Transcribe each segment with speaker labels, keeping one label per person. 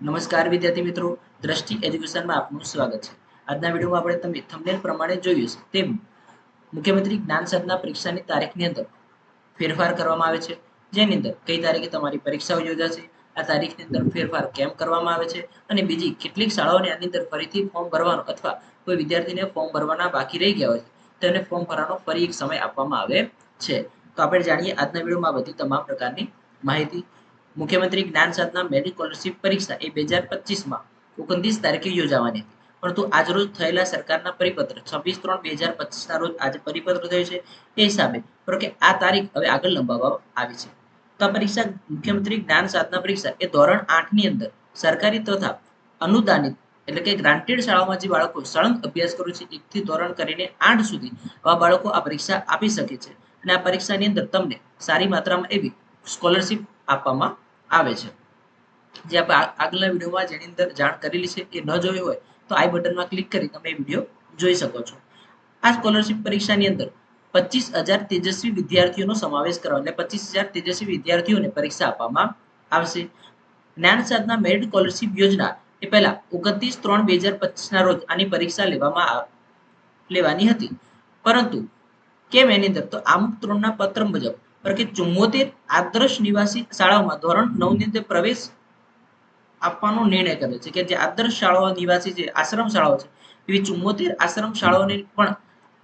Speaker 1: નમસ્કાર, વિદ્યાર્થી મિત્રો. દ્રષ્ટિ એજ્યુકેશનમાં આપનું સ્વાગત છે. આજના વિડીયોમાં આપણે તમે થંબનેલ પ્રમાણે જોયું છે. તેમ મુખ્યમંત્રી જ્ઞાન સાધના પરીક્ષાની તારીખની અંદર ફેરફાર કરવામાં આવે છે. જેની અંદર કઈ તારીખે તમારી પરીક્ષાઓ યોજાશે, આ તારીખની અંદર ફેરફાર કેમ કરવામાં આવે છે અને બીજી કેટલીક શાળાઓને આની અંદર ફરીથી ફોર્મ ભરવાનું અથવા કોઈ વિદ્યાર્થીને ફોર્મ ભરવાના બાકી રહી ગયા હોય છે તેને ફોર્મ ભરવાનો ફરી એક સમય આપવામાં આવે છે. તો આપણે જાણીએ આજના વિડીયોમાં બધી તમામ પ્રકારની માહિતી. મુખ્યમંત્રી જ્ઞાન સાધના મેરિટ સ્કોલરશીપ પરીક્ષા એ બે હજાર પચીસમાં ઓગણત્રીસ તારીખે યોજાવાની હતી. પરંતુ આજરોજ થયેલા સરકારના પરિપત્ર છવ્વીસ ત્રણ બે હજાર પચીસના રોજ આજે પરિપત્ર થયો છે એ હિસાબે કે આ તારીખ હવે આગળ લંબાવવામાં આવી છે. તો આ પરીક્ષા મુખ્યમંત્રી જ્ઞાન સાધના પરીક્ષા એ ધોરણ આઠની અંદર સરકારી તથા અનુદાનિત એટલે કે ગ્રાન્ટેડ શાળાઓમાં જે બાળકો સળંગ અભ્યાસ કરે છે, એકથી ધોરણ કરીને આઠ સુધી આવા બાળકો આ પરીક્ષા આપી શકે છે. અને આ પરીક્ષાની અંદર તમને સારી માત્રામાં એવી સ્કોલરશિપ આપવામાં આવે છે. જે આપણે આગલા વિડીયોમાં જેની અંદર જાણ કરેલી છે એ ન જોઈ હોય, તો આઈ બટનમાં ક્લિક કરી તમે વીડિયો જોઈ શકો છો. આ સ્કોલરશિપ પરીક્ષાની અંદર પચીસ હજાર તેજસ્વી વિદ્યાર્થીઓનો સમાવેશ કરવા એટલે પચીસ હજાર તેજસ્વી વિદ્યાર્થીઓને પરીક્ષા આપવામાં આવશે. જ્ઞાન સાધના મેરિટ સ્કોલરશિપ યોજના એ પહેલા ઓગણત્રીસ ત્રણ બે હજાર પચીસના રોજ આની પરીક્ષા લેવામાં લેવાની હતી. પરંતુ કેમ એની અંદર? તો આમુક ત્રણના પત્ર મુજબ કે ચુમ્મોતેર આદર્શ નિવાસી શાળાઓમાં ધોરણ નવની અંદર પ્રવેશ આપવાનો નિર્ણય કર્યો છે કે જે આદર્શ શાળાઓ નિવાસી જે આશ્રમ શાળાઓ છે, એવી ચુમ્મોતેર આશ્રમ શાળાઓને પણ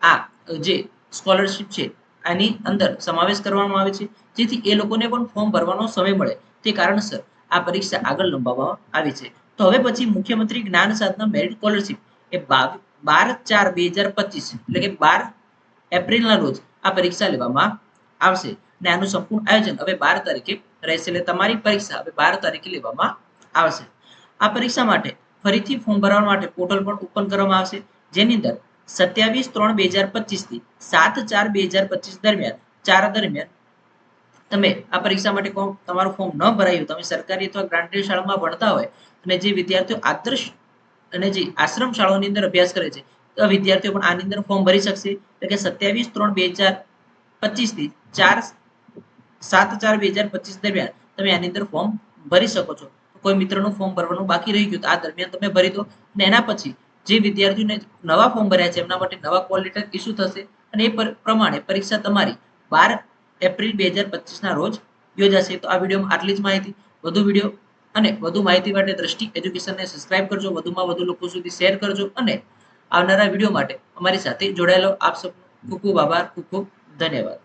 Speaker 1: આ જે સ્કોલરશિપ છે, આની અંદર સમાવેશ કરવામાં આવે છે. જેથી એ લોકોને પણ ફોર્મ ભરવાનો સમય મળે. તે કારણસર આ પરીક્ષા આગળ લંબાવવામાં આવી છે. તો હવે પછી મુખ્યમંત્રી જ્ઞાન સાધના મેરિટ સ્કોલરશિપ એ બાર ચાર બે હજાર પચીસ એટલે કે બાર એપ્રિલના રોજ આ પરીક્ષા લેવામાં આવશે. અને આનું સંપૂર્ણ આયોજન હવે બાર તારીખે રહેશે. એટલે તમારી પરીક્ષા હવે બાર તારીખે લેવામાં આવશે. આ પરીક્ષા માટે ફરીથી ફોર્મ ભરવા માટે પોર્ટલ પણ ઓપન કરવામાં આવશે. જેની અંદર સત્યાવીસ ત્રણ બે હજાર પચીસથી સાત ચાર બે હજાર પચીસ દરમિયાન, ચાર દરમિયાન તમે આ પરીક્ષા માટે તમારું ફોર્મ ન ભરાયું તમે સરકારી અથવા ગ્રાન્ટેડ શાળામાં ભણતા હોય અને જે વિદ્યાર્થીઓ આદર્શ અને જે આશ્રમ શાળાઓની અંદર અભ્યાસ કરે છે, તો વિદ્યાર્થીઓ પણ આની અંદર ફોર્મ ભરી શકશે. એટલે કે સત્યાવીસ ત્રણ બે હજાર પચીસથી ચાર સાત ચાર બે હજાર પચીસ કોઈ મિત્રનું ફોર્મ ભરવાનું બાકી જે વિદ્યાર્થીઓને નવા ફોર્મ ભર્યા થશે પરીક્ષા તમારી બાર એપ્રિલ બે હજાર પચીસના રોજ યોજાશે. તો આ વિડીયોમાં આટલી જ માહિતી. વધુ વીડિયો અને વધુ માહિતી માટે દ્રષ્ટિ એજ્યુકેશનને સબસ્ક્રાઇબ કરજો. વધુમાં વધુ લોકો સુધી શેર કરજો અને આવનારા વીડિયો માટે અમારી સાથે જોડાયેલો આપ સૌનો ખૂબ ખૂબ આભાર, ખૂબ ખૂબ ધન્યવાદ.